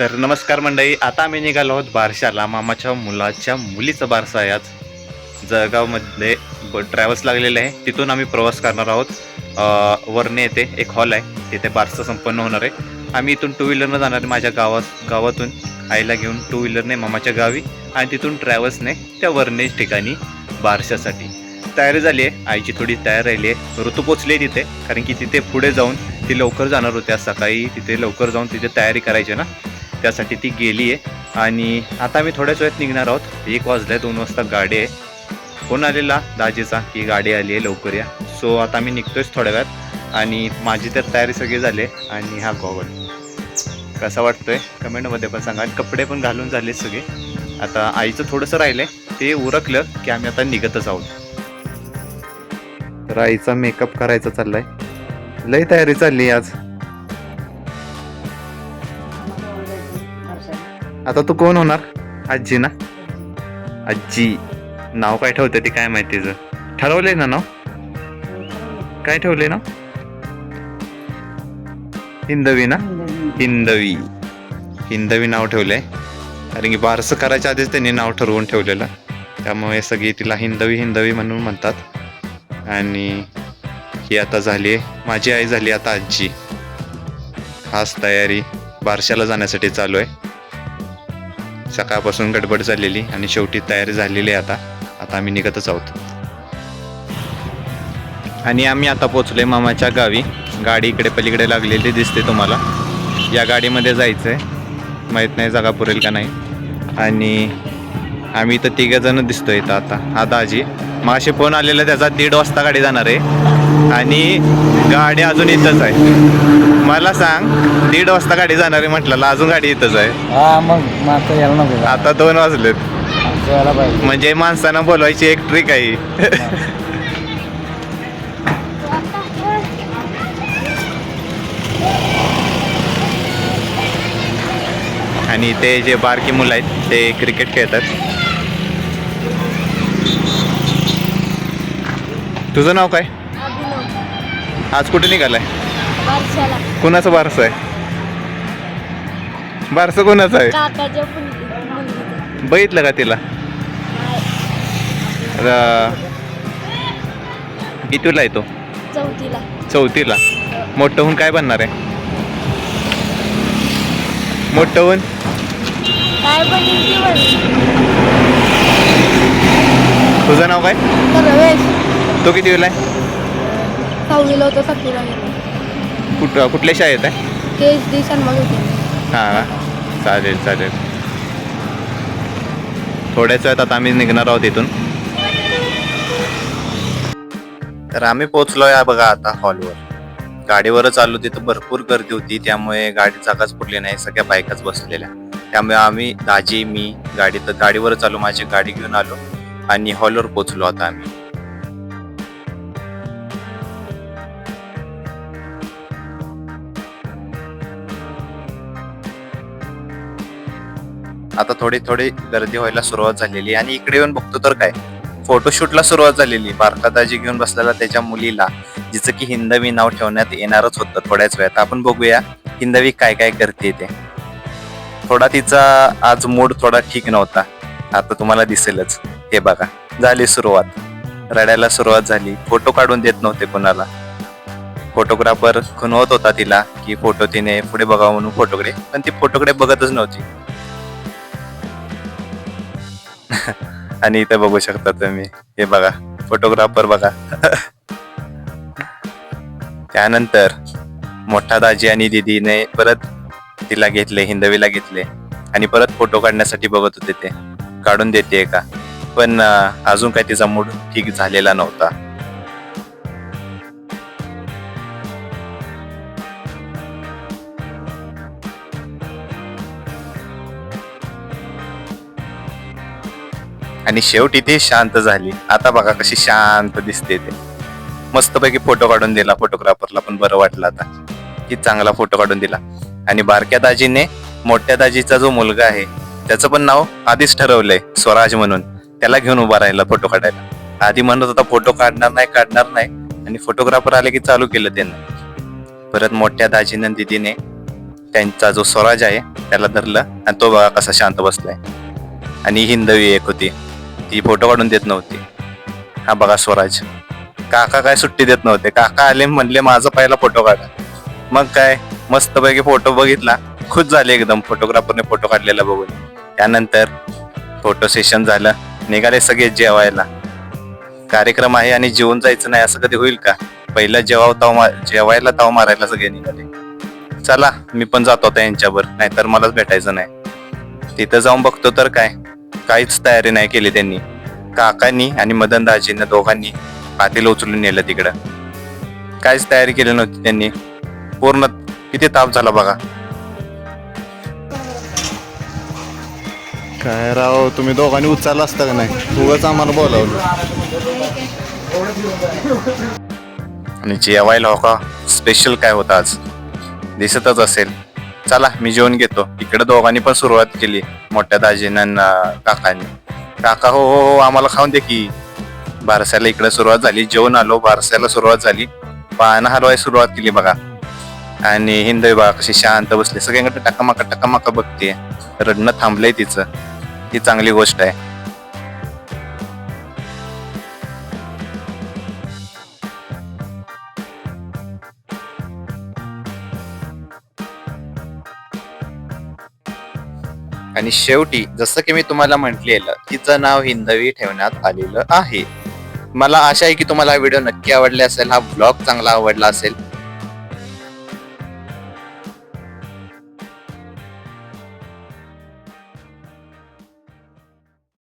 तर नमस्कार मंडळी आता आम्ही निघालो आहोत बारशाला मामाच्या मुलाच्या मुलीचं बारसा आहे आज जळगावमध्ये ब ट्रॅव्हल्स लागलेले आहे. तिथून आम्ही प्रवास करणार आहोत. वरणे येथे एक हॉल आहे. तिथे बारसा संपन्न होणार आहे. आम्ही इथून टू व्हीलरनं जाणार आहे माझ्या गावात गावातून आईला घेऊन टू व्हीलरने मामाच्या गावी आणि तिथून ट्रॅव्हल्सने त्या वरणे ठिकाणी बारशासाठी. तयारी झाली आहे. आईची थोडी तयार राहिली आहे. ऋतू पोचली आहे तिथे कारण की तिथे पुढे जाऊन ती लवकर जाणार होती आज सकाळी तिथे लवकर जाऊन तिथे तयारी करायची ना. त्यासाठी ती गेली आहे. आणि आता आम्ही थोड्याच वेळात निघणार आहोत. एक वाजले दोन वाजता गाडी आहे. फोन आलेला? दाजीचा. की गाडी आली आहे लवकर या. सो आता मी निघतोयच थोड्या वेळात. आणि माझी तर तयारी सगळी झाली आणि हा गॉगल. कसा वाटतोय? कमेंटमध्ये पण सांगा. आणि कपडे पण घालून झाले सगळे. आता आईचं थोडंसं राहिलंय. ते उरकलं की आम्ही आता निघतच आहोत. तर आईचा मेकअप करायचा चाललाय. लय तयारी चालली आज. आता तू कोण होणार? आजी ना? आजी. नाव काय ठेवते ते काय माहिती तिचं ठरवलंय ना नाव? काय ठेवलंय ना हिंदवी ना? हिंदवी. हिंदवी नाव ठेवलंय. कारण की बारसं करायच्या आधीच त्यांनी नाव ठरवून ठेवलेलं. त्यामुळे सगळी तिला हिंदवी हिंदवी म्हणून म्हणतात. आणि ही आता झाली आहे माझी आई झाली आता आजी. खास तयारी बारशाला जाण्यासाठी चालू आहे. सकाळपासून गडबड झालेली आणि शेवटी तयारी झालेली आहे आता. आता आम्ही निघतच आहोत. आणि आम्ही आता पोचलो मामाच्या गावी. गाडी इकडे पलीकडे लागलेली दिसते तुम्हाला. या गाडीमध्ये जायचं आहे माहीत नाही जागा पुरेल का नाही. आणि आम्ही इथं तिघेजणं दिसतो इथं आता. हा दाजी माशी फोन आलेला त्याचा दीड वाजता गाडी जाणार आहे. आणि गाडी अजून इथंच आहे. मला सांग दीड वाजता गाडी जाणार आहे म्हटलं अजून गाडी इथंच आहे. हा मग मग आता यायला नको का? आता दोन वाजलेत. आमचं यायला पाहिजे. म्हणजे माणसानं बोलवायची एक ट्रिक आहे. आणि ते जे बारकी मुलं आहेत ते क्रिकेट खेळतात. तुझं नाव काय? आज कुठे निघालाय? कुणाचं बारसं आहे? बारसं कोणाचं आहे. बघितलं का तिला? नाही, र- कितवीला आहे तो? चौथीला. चौथीला. मोठं होऊन काय बनणार आहे? मोठं होऊन? तुझं नाव काय? तो किती वेळा आहे? सहावीला होतो सातवीला गेलो. कुठ कुठल्या शाळेत आहे? के एच डी शर्मा हां चालेल चालेल. थोड्याच वेळात आता आम्ही निघणार आहोत इथून. तर आम्ही पोचलो आहे बघा आता हॉलवर. गाडीवरच आलो तिथं भरपूर गर्दी होती त्यामुळे गाडी जागाच पुरली नाही सगळ्या बायकाच बसलेल्या. त्यामुळे आम्ही दाजी मी गाडीत गाडीवरच आलो माझी गाडी घेऊन आलो आणि हॉलवर पोचलो आता आम्ही. आता थोडी थोडी गर्दी व्हायला सुरुवात झालेली आणि इकडे येऊन बघतो तर काय फोटोशूटला सुरुवात झालेली. भारताजी घेऊन बसलेला त्याच्या मुलीला जिचं की हिंदवी नाव ठेवण्यात येणारच होतं थोड्याच वेळात. आपण बघूया हिंदवी काय काय करते ते. थोडा तिचा आज मूड थोडा ठीक नव्हता. आता तुम्हाला दिसेलच. हे बघा झाली सुरुवात. रडायला सुरुवात झाली. फोटो काढून देत नव्हते कोणाला. फोटोग्राफर खुनवत होता तिला की फोटो तिने पुढे बघावा म्हणून फोटोकडे पण ती फोटोकडे बघतच नव्हती. आणि इथे बघू शकता तुम्ही. हे बघा फोटोग्राफर बघा. त्यानंतर मोठा दाजी आणि दीदीने परत तिला घेतले हिंदवीला घेतले. आणि परत फोटो काढण्यासाठी बघत होते ते. काढून देते का पण अजून काही तिचा मूड ठीक झालेला नव्हता. आणि शेवटी ती शांत झाली. आता बघा कशी शांत दिसते ते. मस्तपैकी फोटो काढून दिला. फोटोग्राफरला पण बरं वाटलं आता. की चांगला फोटो काढून दिला. आणि बारक्या दाजीने मोठ्या दाजीचा जो मुलगा आहे त्याचं पण नाव आधीच ठरवलंय स्वराज म्हणून. त्याला घेऊन उभा राहिला फोटो काढायला. आधी म्हणत होता फोटो काढणार नाही काढणार नाही. आणि फोटोग्राफर आले की चालू केलं त्यांना. परत मोठ्या दाजीने दिदीने त्यांचा जो स्वराज आहे त्याला धरलं आणि तो बघा कसा शांत बसलाय. आणि हिंदवी एक होती. ती फोटो काढून देत नव्हती. हा बघा स्वराज. काका काय सुट्टी देत नव्हते. काका आले म्हणले माझा पहिला फोटो काढा. मग काय? मस्तपैकी फोटो बघितला. खुश झाले एकदम. फोटोग्राफरने फोटो काढलेला बघून. त्यानंतर फोटो सेशन झालं. निघाले सगळे जेवायला. कार्यक्रम आहे आणि जेवून जायचं नाही असं कधी होईल का? पहिला जेवाव ताव मा- जेवायला ताव मारायला सगळे निघाले. चला मी पण जातो आता यांच्यावर. नाहीतर मलाच भेटायचं नाही. तिथं जाऊन बघतो तर काय? काहीच तयारी नाही केली त्यांनी. काकांनी आणि मदन दाजींना दोघांनी पातील उचलून नेलं तिकडं. काहीच तयारी केली नव्हती त्यांनी. पूर्ण किती ताप झाला बघा. काय राव तुम्ही दोघांनी उचलला असता का नाही? उगाच आम्हाला बोलावलं. आणि जेवायला हो का? स्पेशल काय होतं आज? दिसतच असेल. चला मी जेवण घेतो. इकडे दोघांनी पण सुरुवात केली मोठ्या दाजीनं काकांनी. काका हो हो हो आम्हाला खाऊन दे की. बारस्याला इकडे सुरुवात झाली जेवण आलो बारस्याला सुरुवात झाली. पानं हलवाय सुरुवात केली बघा. आणि हिंदवी बघा कशी शांत बसली सगळ्यांकडे टकामाका टकामाका बघते रडणं थांबलंय तिचं. ही चांगली गोष्ट आहे. आणि शेवटी जसं की मी तुम्हाला म्हटलेलं तिचं नाव हिंदवी ठेवण्यात आलेलं आहे. मला आशा आहे की तुम्हाला हा व्हिडिओ नक्की आवडला असेल हा ब्लॉग चांगला आवडला असेल.